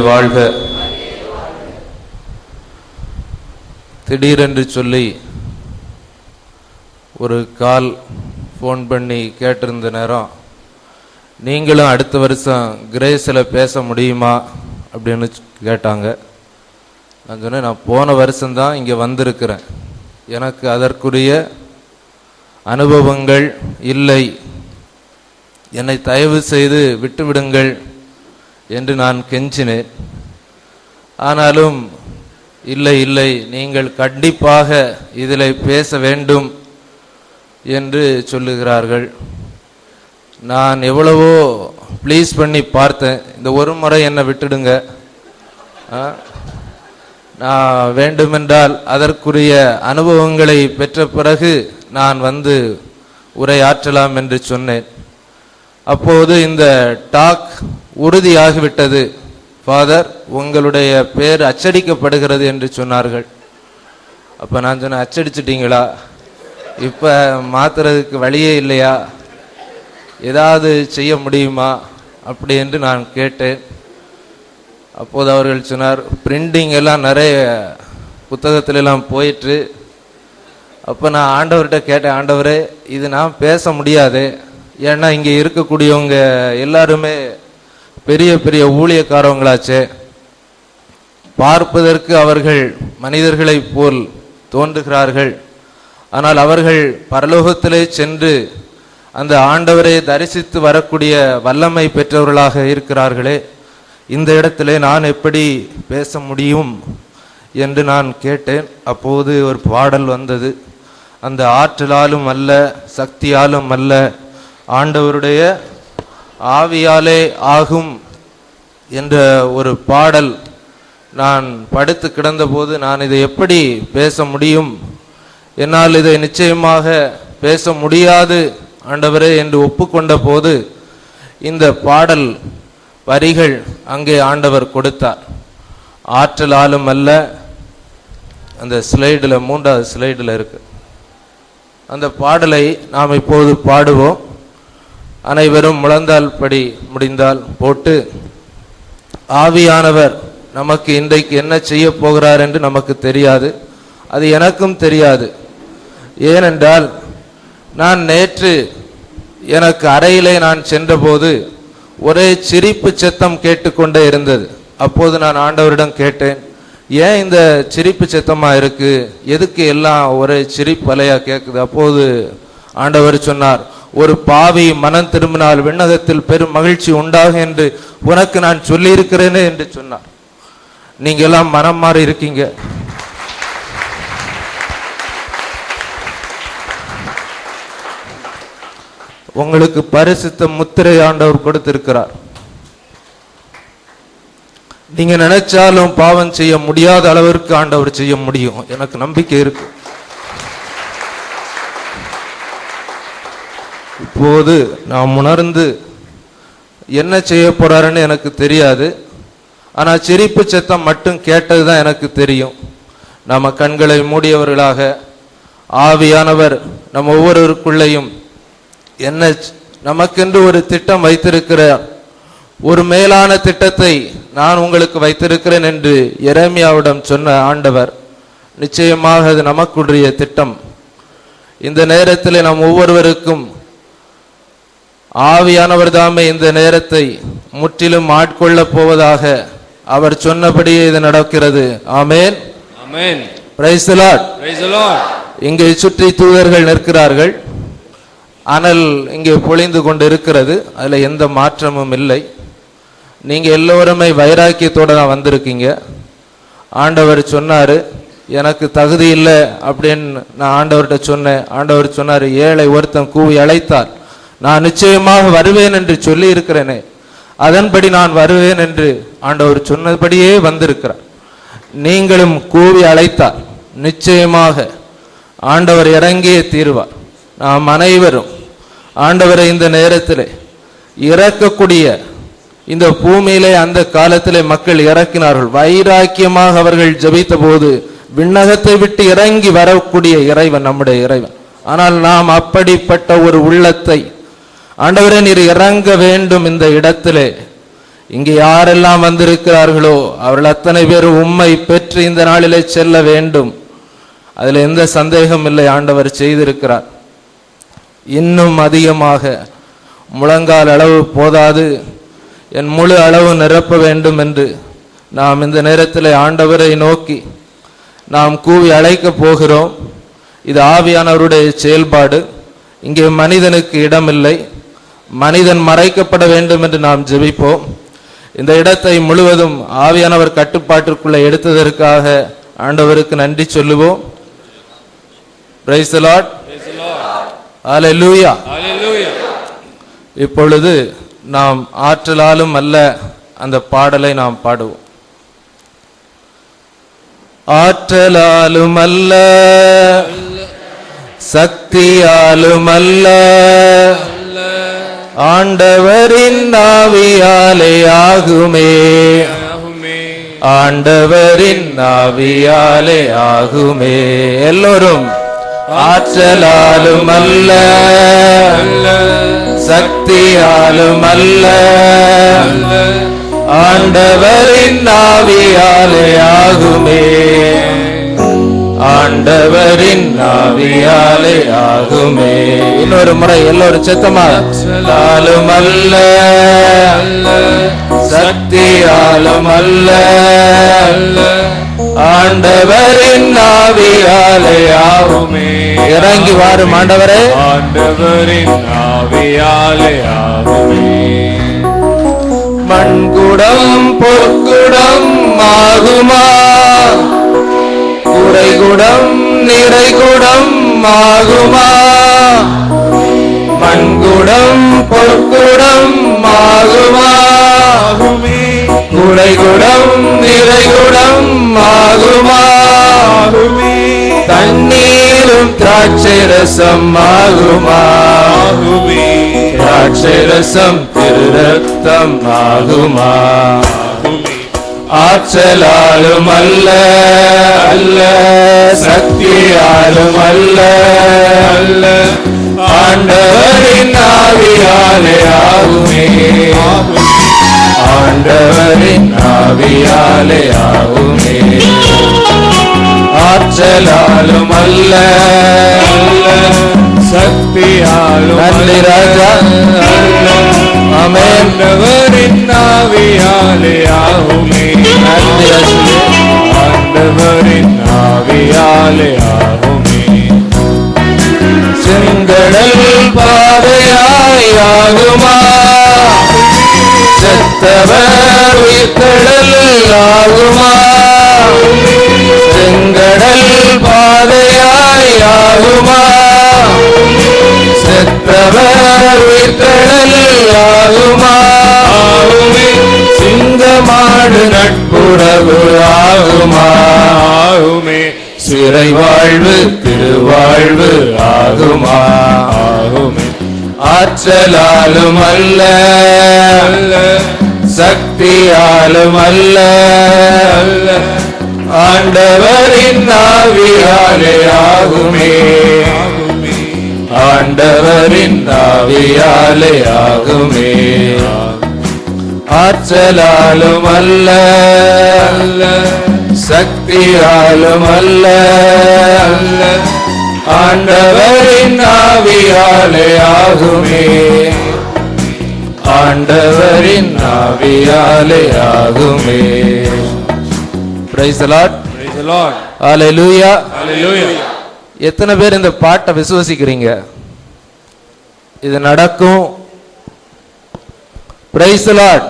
வாழ்க. திடீரென்று சொல்லி ஒரு கால் ஃபோன் பண்ணி கேட்டிருந்த நேரம் நீங்களும் அடுத்த வருஷம் கிரேஸில் பேச முடியுமா? அப்படின்னு கேட்டாங்க. நான் சொன்னேன் நான் போன வருஷம்தான் இங்கே வந்திருக்கிறேன். எனக்கு அதற்குரிய அனுபவங்கள் இல்லை. என்னை தயவு செய்து விட்டுவிடுங்கள். என்று நான் கெஞ்சினேன். ஆனாலும் இல்லை இல்லை நீங்கள் கண்டிப்பாக இதில் பேச வேண்டும் என்று சொல்லுகிறார்கள். நான் எவ்வளவோ ப்ளீஸ் பண்ணி பார்த்தேன். இந்த ஒரு முறை என்னை விட்டுடுங்க. ஆ? நான் வேண்டுமென்றால் அதற்குரிய அனுபவங்களை பெற்ற பிறகு நான் வந்து உரையாற்றலாம் என்று சொன்னேன். அப்போது இந்த டாக் உறுதியாகிவிட்டது. ஃபாதர் உங்களுடைய பேர் அச்சடிக்கப்படுகிறது என்று சொன்னார்கள். அப்போ நான் சொன்னேன் அச்சடிச்சிட்டிங்களா? இப்போ மாத்துறதுக்கு வழியே இல்லையா? ஏதாவது செய்ய முடியுமா? அப்படி என்று நான் கேட்டேன். அப்போது அவர்கள் சொன்னார் பிரிண்டிங் எல்லாம் நிறைய புத்தகத்திலெல்லாம் போயிட்டு அப்போ நான் ஆண்டவர்கிட்ட கேட்டேன் ஆண்டவரே இது நான் பேச முடியாது. ஏன்னா இங்கே இருக்கக்கூடியவங்க எல்லாருமே பெரிய பெரிய ஊழியக்காரவங்களாச்சே. பார்ப்பதற்கு அவர்கள் மனிதர்களைப் போல் தோன்றுகிறார்கள். ஆனால் அவர்கள் பரலோகத்திலே சென்று அந்த ஆண்டவரை தரிசித்து வரக்கூடிய வல்லமை பெற்றவர்களாக இருக்கிறார்களே. இந்த இடத்திலே நான் எப்படி பேச முடியும் என்று நான் கேட்டேன். அப்போது ஒரு பாடல் வந்தது. அந்த ஆற்றலாலும் அல்ல சக்தியாலும் அல்ல ஆண்டவருடைய ஆவியாலே ஆகும் என்ற ஒரு பாடல் நான் படுத்து கிடந்தபோது நான் இதை எப்படி பேச முடியும்? என்னால் இதை நிச்சயமாக பேச முடியாது ஆண்டவரே என்று ஒப்புக்கொண்ட போது இந்த பாடல் வரிகள் அங்கே ஆண்டவர் கொடுத்தார். ஆற்றலாலும் அல்ல அந்த ஸ்லைடில் மூன்றாவது ஸ்லைடில் இருக்கு. அந்த பாடலை நாம் இப்போது பாடுவோம். அனைவரும் முழந்தால் படி முடிந்தால் போட்டு ஆவியானவர் நமக்கு இன்றைக்கு என்ன செய்ய போகிறார் என்று நமக்கு தெரியாது. அது எனக்கும் தெரியாது. ஏனென்றால் நான் நேற்று எனக்கு அறையிலே நான் சென்றபோது ஒரே சிரிப்பு சத்தம் கேட்டுக்கொண்டே இருந்தது. அப்போது நான் ஆண்டவரிடம் கேட்டேன் ஏன் இந்த சிரிப்பு சத்தமாக இருக்குது எதுக்கு எல்லாம் ஒரே சிரிப்பு அலையா கேட்குது அப்போது ஆண்டவர் சொன்னார் ஒரு பாவி மனம் திரும்பினால் விண்ணகத்தில் பெரும் மகிழ்ச்சி உண்டாகும் என்று உனக்கு நான் சொல்லியிருக்கிறேனே என்று சொன்னார். நீங்க எல்லாம் மனம் மாறி இருக்கீங்க. உங்களுக்கு பரிசுத்த முத்திரை ஆண்டவர் கொடுத்திருக்கிறார். நீங்க நினைச்சாலும் பாவம் செய்ய முடியாத அளவிற்கு ஆண்டவர் செய்ய முடியும். எனக்கு நம்பிக்கை இருக்கு. இப்போது நாம் உணர்ந்து என்ன செய்ய போறாருன்னு எனக்கு தெரியாது. ஆனால் சிரிப்பு சத்தம் மட்டும் கேட்டது தான் எனக்கு தெரியும். நம்ம கண்களை மூடியவர்களாக ஆவியானவர் நம்ம ஒவ்வொருவருக்குள்ளேயும் என்ன நமக்கென்று ஒரு திட்டம் வைத்திருக்கிறார். ஒரு மேலான திட்டத்தை நான் உங்களுக்கு வைத்திருக்கிறேன் என்று எரேமியாவிடம் சொன்ன ஆண்டவர் நிச்சயமாக அது நமக்குரிய திட்டம். இந்த நேரத்தில் நாம் ஒவ்வொருவருக்கும் ஆவியானவர் தாமே இந்த நேரத்தை முற்றிலும் ஆட்கொள்ளப் போவதாக அவர் சொன்னபடியே இது நடக்கிறது. ஆமேன். Lord. இங்கே சுற்றி தூதர்கள் நிற்கிறார்கள். அனல் இங்கே பொழிந்து கொண்டு இருக்கிறது அதுல எந்த மாற்றமும் இல்லை. நீங்க எல்லோருமே வைராக்கியத்தோட தான் வந்திருக்கீங்க. ஆண்டவர் சொன்னாரு எனக்கு தகுதி இல்லை அப்படின்னு நான் ஆண்டவர்கிட்ட சொன்னேன். ஆண்டவர் சொன்னாரு ஏழை ஒருத்தன் கூவி அழைத்தார். நான் நிச்சயமாக வருவேன் என்று சொல்லி இருக்கிறேனே அதன்படி நான் வருவேன் என்று ஆண்டவர் சொன்னபடியே வந்திருக்கிறார். நீங்களும் கூவி அழைத்தார் நிச்சயமாக ஆண்டவர் இறங்கியே தீருவார். நாம் அனைவரும் ஆண்டவரை இந்த நேரத்தில் இறக்கக்கூடிய இந்த பூமியிலே அந்த காலத்திலே மக்கள் இறக்கினார்கள். வைராக்கியமாக அவர்கள் ஜபித்த போது விண்ணகத்தை விட்டு இறங்கி வரக்கூடிய இறைவன் நம்முடைய இறைவன். ஆனால் நாம் அப்படிப்பட்ட ஒரு உள்ளத்தை ஆண்டவரே நீர் இறங்க வேண்டும் இந்த இடத்திலே. இங்கே யாரெல்லாம் வந்திருக்கிறார்களோ அவர்கள் அத்தனை பேர் உம்மை பெற்று இந்த நாளிலே செல்ல வேண்டும். அதில் எந்த சந்தேகம் இல்லை ஆண்டவர் செய்திருக்கிறார். இன்னும் அதிகமாக முழங்கால் அளவு போதாது என் முழு அளவு நிரப்ப வேண்டும் என்று நாம் இந்த நேரத்தில் ஆண்டவரை நோக்கி நாம் கூவி அழைக்கப் போகிறோம். இது ஆவியானவருடைய செயல்பாடு. இங்கே மனிதனுக்கு இடமில்லை. மனிதன் மறைக்கப்பட வேண்டும் என்று நாம் ஜெபிப்போம். இந்த இடத்தை முழுவதும் ஆவியானவர் கட்டுப்பாட்டிற்குள்ளே எடுத்ததற்காக ஆண்டவருக்கு நன்றி சொல்லுவோம். பிரைஸ் லார்ட் இப்பொழுது நாம் ஆற்றலாலும் அல்ல அந்த பாடலை நாம் பாடுவோம். ஆற்றலாலும் அல்ல சக்தியாலும் அல்ல ஆண்டவரின் ஆவியாலே ஆகுமே. ஆண்டவரின் ஆவியாலே ஆகுமே. எல்லோரும் ஆற்றலாலும் அல்ல சக்தியாலும் அல்ல. ஆண்டவரின் ஆவியாலே ஆகுமே. ஆண்டவரின் ஆவியாலே ஆகுமே. இன்னொரு முறை எல்லோரும் செத்தமாலும் அல்ல சக்தியாலும் அல்ல. ஆண்டவரின் ஆவியாலே ஆகுமே. இறங்கி வாரும் ஆண்டவரே. ஆண்டவரின் ஆவியாலே ஆகுமே. மண்குடம் பொற்குடம் ஆகுமா? குறைகுடம் நிறைகுடம் ஆகுமா? மண்குடம் பொற்குடம் ஆகுமா? ஆகுமே. குறைகுடம் நிறைகுடம் ஆகுமா? ஆகுமே. தண்ணீரும் திராட்சை ரசம் ஆகுமா? ஆகுமே. திராட்சை ரசம் திரு ரத்தம் ஆகுமா ஆகுமே? ஆற்றலாலும் அல்ல அல்ல சக்தியாலும் அல்ல அல்ல. ஆண்டவரின் ஆவியாலே ஆகுமே. ஆண்டவரின் ஆவியாலே ஆகுமே. ஆற்றலாலும் அல்ல அல்ல சக்தியாலும் நன்றி ராஜா. ஆமென். ஆண்டவரின் ஆவியாலே ஆகுமே. நன்றி ஆண்டவரின் ஆவியாலே ஆகுமே செங்கடல் பாதையாய் செத்தவர் உயிர்த்தடல் ஆகுமா? வாழ்வு திருவாழ்வு ஆகுமா? ஆகுமே. ஆற்றலாலும் அல்ல சக்தியாலும் அல்ல. ஆண்டவரின் நாவியாலே ஆகுமே. ஆண்டவரின் நாவியாலே ஆகுமே. ஆற்றலாலும் அல்ல சக்தியாலும் அல்ல. அல்ல ஆண்டவரின் ஆவியாலே ஆகுமே. ஆண்டவரின் ஆவியாலே ஆகுமே. Praise Lord. Hallelujah Hallelujah. எத்தனை பேர் இந்த பாட்டை விசுவசிக்கிறீங்க? இது நடக்கும். பிரைஸ் லார்ட்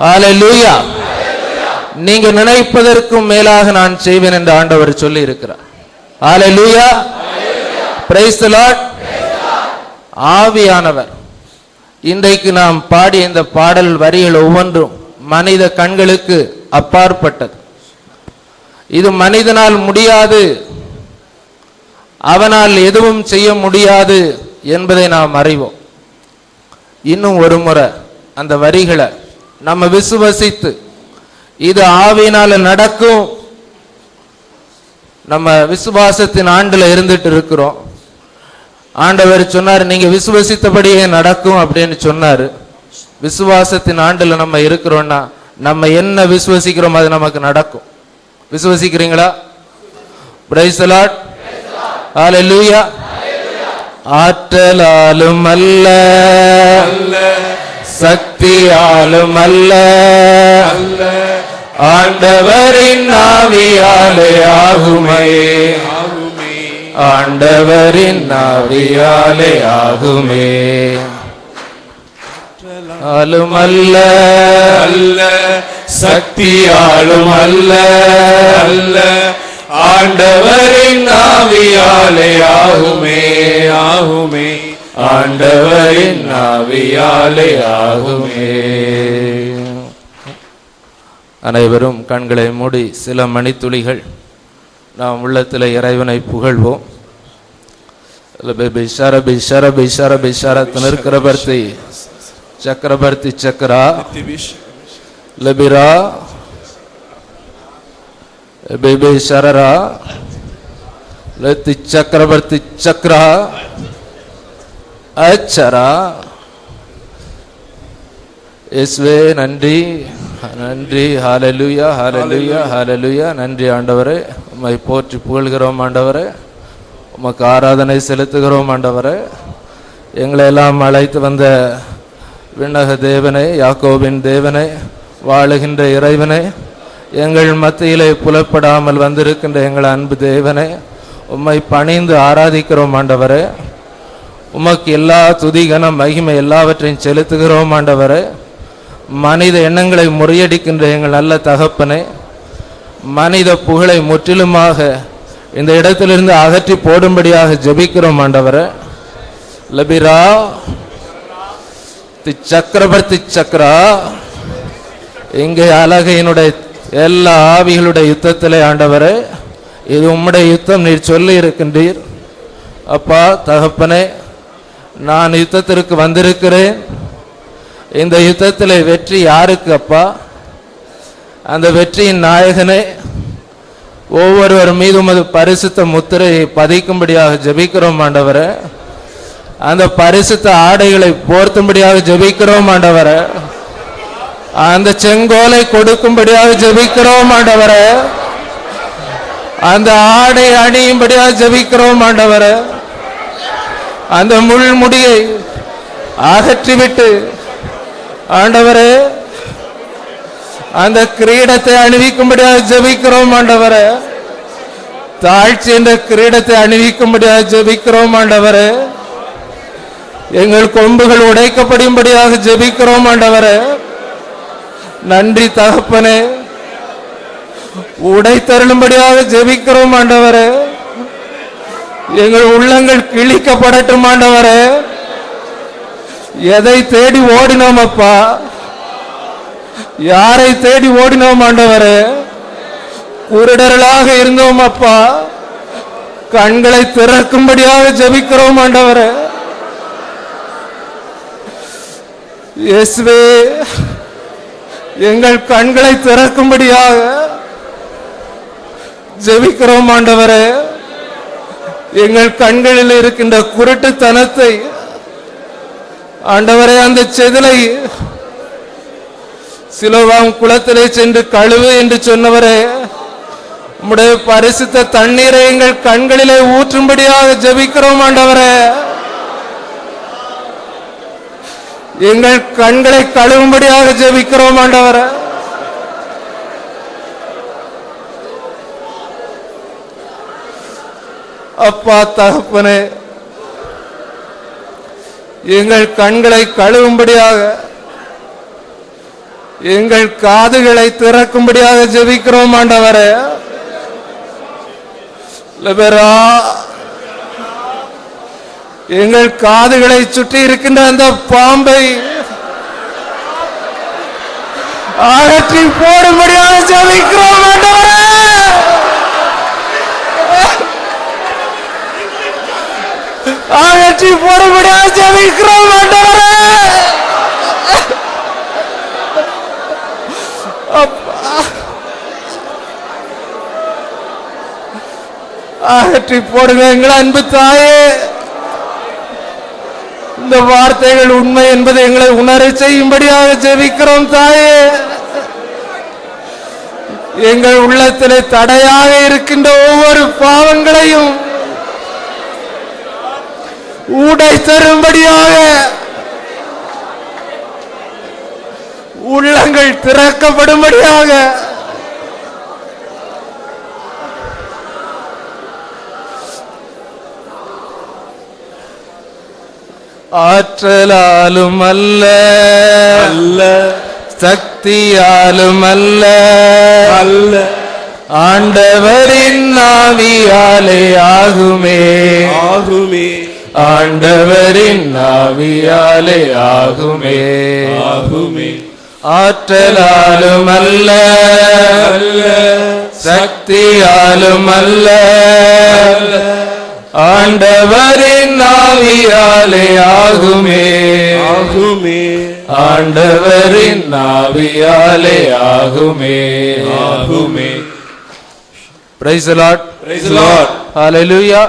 ஹalleluya நீங்க நினைப்பதற்கும் மேலாக நான் செய்வேன் என்று ஆண்டவர் சொல்லி இருக்கிறார் ஹalleluya பிரைஸ் ஆவியானவர். இன்றைக்கு நாம் பாடிய இந்த பாடல் வரிகள் ஒவ்வொன்றும் மனித கண்களுக்கு அப்பாற்பட்டது. இது மனிதனால் முடியாது. அவனால் எதுவும் செய்ய முடியாது என்பதை நாம் அறிவோம். இன்னும் ஒரு முறை அந்த வரிகளை நம்ம விசுவசித்து இது ஆவியினால நடக்கும். நம்ம விசுவாசத்தின் ஆண்டுல இருந்துட்டு இருக்கிறோம். ஆண்டவர் சொன்னார் நீங்க விசுவசித்தபடியே நடக்கும் அப்படின்னு சொன்னாரு. விசுவாசத்தின் ஆண்டுல நம்ம இருக்கிறோம்னா நம்ம என்ன விசுவசிக்கிறோம் அது நமக்கு நடக்கும். விசுவசிக்கிறீங்களா? பிரைசலாட் ஆல லூயா ஆற்றலாலும் அல்ல அல்ல. சக்தியாலும் அல்ல. அல்ல ஆண்டவரின் நாவியாலே ஆகுமே. ஆண்டவரின் நாவியாலே ஆகுமே. ஆளும் அல்ல. அல்ல சக்தியாலும் அல்ல. அல்ல ஆண்டவரின் நாவியாலே ஆகுமே. ஆகுமே. ஆண்டவரின் ஆவியாலே ஆகுமே. அனைவரும் கண்களை மூடி சில மணித்துளிகள் நாம் உள்ளத்தில் இறைவனை புகழ்வோம். பிஷார பிஷார பிஷார பிஷார திருக்கரபர்த்தி சக்கரபர்த்தி சக்கரா. லபிரா. பிபி சரரா லத்தி சக்கரவர்த்தி சக்ரா அச்சர. இயேசுவே நன்றி. நன்றி. ஹalleluya ஹalleluya ஹalleluya. நன்றி ஆண்டவரே. உம்மை போற்றி புகழ்கிறோம் ஆண்டவரே. உமக்கு ஆராதனை செலுத்துகிறோம் ஆண்டவரே. எங்களை எல்லாம் அழைத்து வந்த விண்ணக தேவனே யாக்கோபின் தேவனே வாழுகின்ற இறைவனே எங்கள் மத்தியிலே புலப்படாமல் வந்திருக்கின்ற எங்கள் அன்பு தேவனே உம்மை பணிந்து ஆராதிக்கிறோம் ஆண்டவரே. உமக்கு எல்லா துதிகனம் மகிமை எல்லாவற்றையும் செலுத்துகிறோம் ஆண்டவரே. மனித எண்ணங்களை முறியடிக்கின்ற எங்கள் நல்ல தகப்பனே மனித புகழை முற்றிலுமாக இந்த இடத்திலிருந்து அகற்றி போடும்படியாக ஜெபிக்கிறோம் ஆண்டவரே. லபிரா தி சக்கரவர்த்தி சக்கரா. இங்கே அழகையினுடைய எல்லா ஆவிகளுடைய யுத்தத்திலே ஆண்டவரே. இது உம்முடைய யுத்தம் நீர் சொல்லி இருக்கின்றீர் அப்பா தகப்பனே நான் யுத்தத்திற்கு வந்திருக்கிறேன். இந்த யுத்தத்தில் வெற்றி யாருக்கு அப்பா? அந்த வெற்றியின் நாயகனே ஒவ்வொருவர் மீதும் அது பரிசுத்த முத்திரையை பதிக்கும்படியாக ஜபிக்கிறோம் ஆண்டவர. அந்த பரிசுத்த ஆடைகளை போர்த்தும்படியாக ஜபிக்கிறோம் ஆண்டவர. அந்த செங்கோலை கொடுக்கும்படியாக ஜெபிக்கிறோம் ஆண்டவர. அந்த ஆடை அணியும்படியாக ஜெபிக்கிறோம் ஆண்டவரை. அந்த முள்முடியை அகற்றிவிட்டு ஆண்டவரே அந்த கிரீடத்தை அணிவிக்கும்படியாக ஜபிக்கிறோம் ஆண்டவரே. தாழ்ச்சி என்ற கிரீடத்தை அணிவிக்கும்படியாக ஜபிக்கிறோம் ஆண்டவரே. எங்கள் கொம்புகள் உடைக்கப்படும்படியாக ஜபிக்கிறோம் ஆண்டவரே. நன்றி தகப்பனே. உடைத்தருளும்படியாக ஜெபிக்கிறோம் ஆண்டவரே. எங்கள் உள்ளங்கள் கிழிக்கப்படட்டும் ஆண்டவரே. எதை தேடி ஓடினோம் அப்பா? யாரை தேடி ஓடினோம் ஆண்டவரே? குருடர்களாக இருந்தோம் அப்பா. கண்களை திறக்கும்படியாக ஜெபிக்கிறோம் ஆண்டவரே. இயேசுவே எங்கள் கண்களை திறக்கும்படியாக ஜெபிக்கிறோம் ஆண்டவரே. எங்கள் கண்களில் இருக்கின்ற குருட்டுத்தனத்தை ஆண்டவரே அந்த செதிலை சிலோவாம் குளத்திலே சென்று கழுவு என்று சொன்னவரே உம்முடைய பரிசுத்த தண்ணீரை எங்கள் கண்களிலே ஊற்றும்படியாக ஜெபிக்கிறோம் ஆண்டவரே. எங்கள் கண்களை கழுவும்படியாக ஜெபிக்கிறோம் ஆண்டவரே. அப்பா தகப்பனே. எங்கள் கண்களை கழுவும்படியாக எங்கள் காதுகளை திறக்கும்படியாக ஜெபிக்கிறோம் ஆண்டவரே. லெபரா. எங்கள் காதுகளை சுற்றி இருக்கின்ற அந்த பாம்பை அகற்றி போடும்படியாக ஜெபிக்கிறோம் ஆண்டவரே. ஆகற்றி போடும்படியாக ஜெபிக்கிறோம் ஆண்டவரே. அகற்றி போடுங்க எங்கள் அன்பு தாயே. இந்த வார்த்தைகள் உண்மை என்பதை எங்களை உணரச் செய்யும்படியாக ஜெபிக்கிறோம் தாயே. எங்கள் உள்ளத்திலே தடையாக இருக்கின்ற ஒவ்வொரு பாவங்களையும் ஊடை தரும்படியாக உள்ளங்கள் திறக்கப்படும்படியாக ஆற்றலாலும் அல்ல அல்ல. சக்தியாலும் அல்ல. அல்ல. ஆண்டவரின் ஆவியாலே ஆகுமே. ஆகுமே. ஆண்டவரின் ஆவியாலே ஆகுமே. ஆகுமே. ஆற்றலாலும் அல்ல சக்தியாலும் அல்ல. ஆண்டவரின் ஆவியாலே ஆகுமே. ஆகுமே. ஆண்டவரின் ஆவியாலே ஆகுமே. ஆகுமே. Praise Lord Praise the Lord. Hallelujah